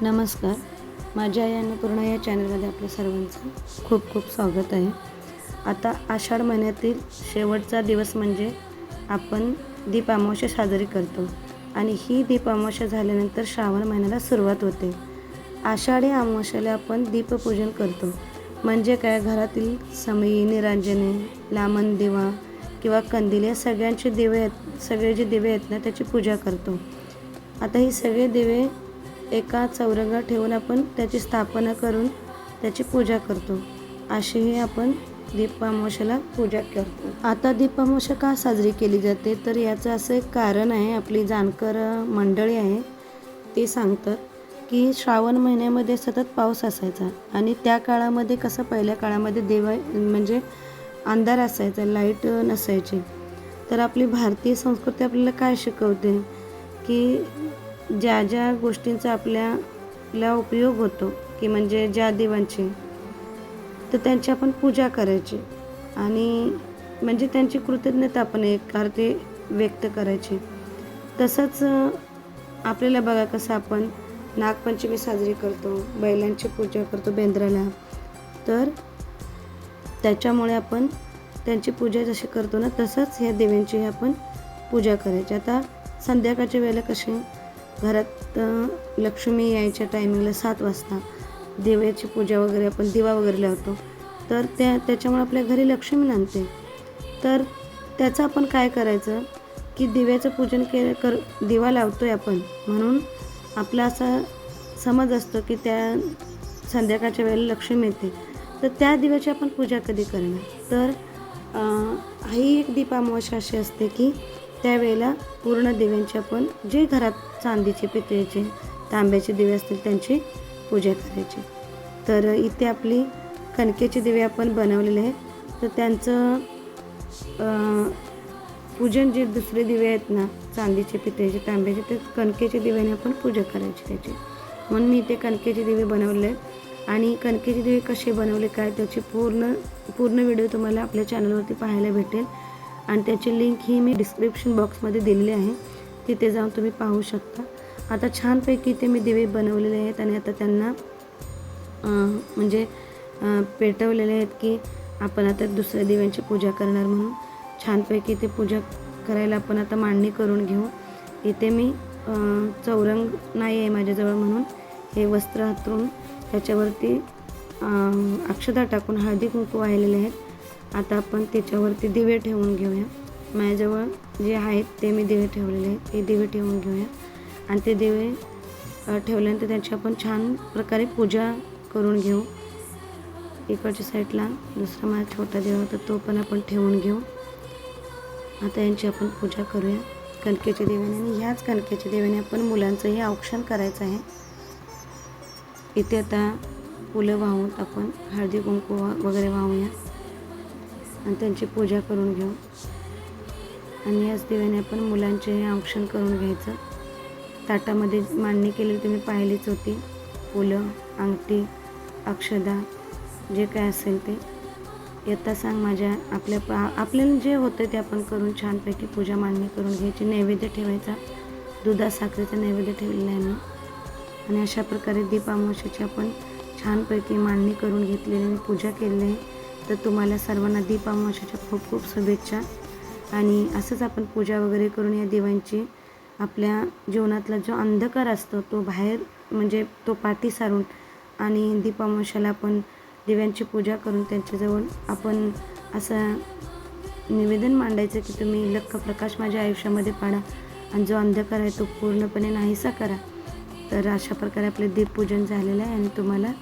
नमस्कार. माझ्या या अन्नपूर्ण या चॅनलमध्ये आपल्या सर्वांचं खूप खूप स्वागत आहे. आता आषाढ महिन्यातील शेवटचा दिवस म्हणजे आपण दीप अमावस्या साजरी करतो आणि ही दीप अमावस्या झाल्यानंतर श्रावण महिन्याला सुरुवात होते. आषाढी अमावस्याला आपण दीपपूजन करतो. म्हणजे काय? घरातील समयी निरांजने लामण दिवा किंवा कंदील या सगळ्यांचे दिवे आहेत सगळे जे दिवे आहेत ना त्याची पूजा करतो. आता ही सगळे दिवे एका चौरंगात ठेवून आपण त्याची स्थापना करून त्याची पूजा करतो. अशी ही आपण दीपामोशाला पूजा करतो. आता दीपामोशा का साजरी केली जाते? तर याचं असं एक कारण आहे आपली जानकर मंडळी आहे ते सांगतात की श्रावण महिन्यामध्ये सतत पाऊस असायचा आणि त्या काळामध्ये कसं पहिल्या काळामध्ये देवा म्हणजे अंधार असायचा लाइट नसायची. तर आपली भारतीय संस्कृती आपल्याला काय शिकवते? की ज्या ज्या गोष्टींचा आपल्याला उपयोग होतो की म्हणजे ज्या देवांची तर त्यांची आपण पूजा करायची. आणि म्हणजे त्यांची कृतज्ञता आपण एक अर्थी व्यक्त करायची. तसंच आपल्याला बघा कसं आपण नागपंचमी साजरी करतो बैलांची पूजा करतो बेंद्राला. तर त्याच्यामुळे आपण त्यांची पूजा जशी करतो ना तसंच ह्या देवींची आपण पूजा करायची. आता संध्याकाळच्या वेळेला कशी घरात लक्ष्मी यायच्या टायमिंगला सात वाजता देवाची पूजा वगैरे आपण दिवा वगैरे लावतो. तर त्या त्याच्यामुळे आपल्या घरी लक्ष्मी नांदते. तर त्याचं आपण काय करायचं की दिव्याचं पूजन के कर दिवा लावतो आहे आपण. म्हणून आपला असा समज असतो की त्या संध्याकाळच्या वेळेला लक्ष्मी येते. तर त्या दिव्याची आपण पूजा कधी करणार? तर ही एक दीपामावश्या अशी असते की त्यावेळेला पूर्ण दिव्यांची आपण जे घरात चांदीचे पितळेचे तांब्याचे दिवे असतील त्यांची पूजा करायची. तर इथे आपली कणकेचे दिवे आपण बनवलेले आहेत. तर त्यांचं पूजन जे दुसरे दिवे आहेत ना चांदीचे पितळेचे तांब्याचे ते कणकेच्या दिव्याने आपण पूजा करायची त्याची. म्हणून मी ते कणकेचे दिवे बनवले आहेत. आणि कणकेचे दिवे कसे बनवले काय त्याची पूर्ण पूर्ण व्हिडिओ तुम्हाला आपल्या चॅनलवरती पाहायला भेटेल. आणि त्याची लिंक ही मी डिस्क्रिप्शन बॉक्समध्ये दिलेली आहे. तिथे जाऊन तुम्ही पाहू शकता. आता छानपैकी ते मी दिवे बनवलेले आहेत आणि आता त्यांना म्हणजे पेटवलेले आहेत की आपण आता दुसऱ्या दिव्यांची पूजा करणार म्हणून. छानपैकी ते पूजा करायला आपण आता मांडणी करून घेऊ. इथे मी चौरंग नाही आहे माझ्याजवळ म्हणून. हे वस्त्र हातरून त्याच्यावरती अक्षता टाकून हळदी कुंकू वाहिलेले आहेत. आता आपण त्याच्यावरती दिवे ठेवून घेऊया. माझ्याजवळ जे आहेत ते मी दिवे ठेवलेले आहेत. ते दिवे ठेवून घेऊया. आणि ते दिवे ठेवल्यानंतर त्याची आपण छान प्रकारे पूजा करून घेऊ. इकडच्या साईडला दुसरा माझा छोटा देव होता तो पण आपण ठेवून घेऊ. आता यांची आपण पूजा करूया. कणकेच्या देवाने आणि ह्याच कणकेच्या देवाने आपण मुलांचंही औक्षण करायचं आहे. इथे आता फुलं वाहून आपण हळदी कुंकू वा- वगैरे वाहूया. आणि त्यांची पूजा करून घेऊ. आणि याच दिव्याने आपण मुलांचे औक्षण करून घ्यायचं. ताटामध्ये मांडणी केलेली तुम्ही पाहिलीच होती. फुलं अंगठी अक्षदा जे काय असेल ते. येता सांग माझ्या आपल्या पा आपल्याला जे होतं ते आपण करून छानपैकी पूजा मांडणी करून घ्यायची. नैवेद्य ठेवायचा. दुधा साखरेचा नैवेद्य ठेवलेला आहे मी. आणि अशा प्रकारे दीप आपण छानपैकी मांडणी करून घेतलेली आणि पूजा केलेली आहे. तर तुम्हाला सर्वांना दीप खूप खूप शुभेच्छा. आणि असंच आपण पूजा वगैरे करून या देवांची आपल्या जीवनातला जो अंधकार असतो तो बाहेर म्हणजे तो पाठी सारून आणि दीप अमावस्याला आपण देव्यांची पूजा करून त्यांच्याजवळ आपण असं निवेदन मांडायचं की तुम्ही लख प्रकाश माझ्या आयुष्यामध्ये पाडा आणि जो अंधकार आहे तो पूर्णपणे नाहीसा करा. तर अशा प्रकारे आपले दीपपूजन झालेलं आहे आणि तुम्हाला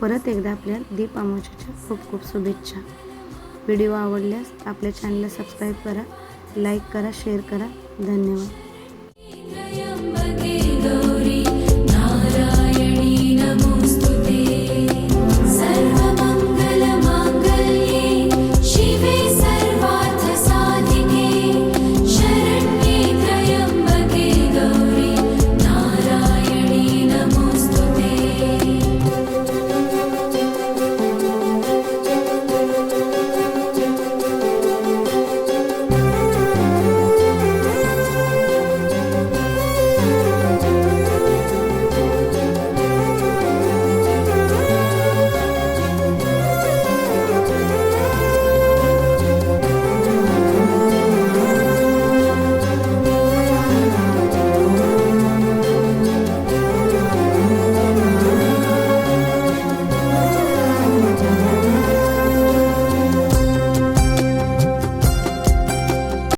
परत एकदा आपल्या दीप अमावस्याच्या खूप खूप शुभेच्छा. व्हिडिओ आवडल्यास आपल्या चॅनलला सबस्क्राईब करा लाईक करा शेअर करा. धन्यवाद.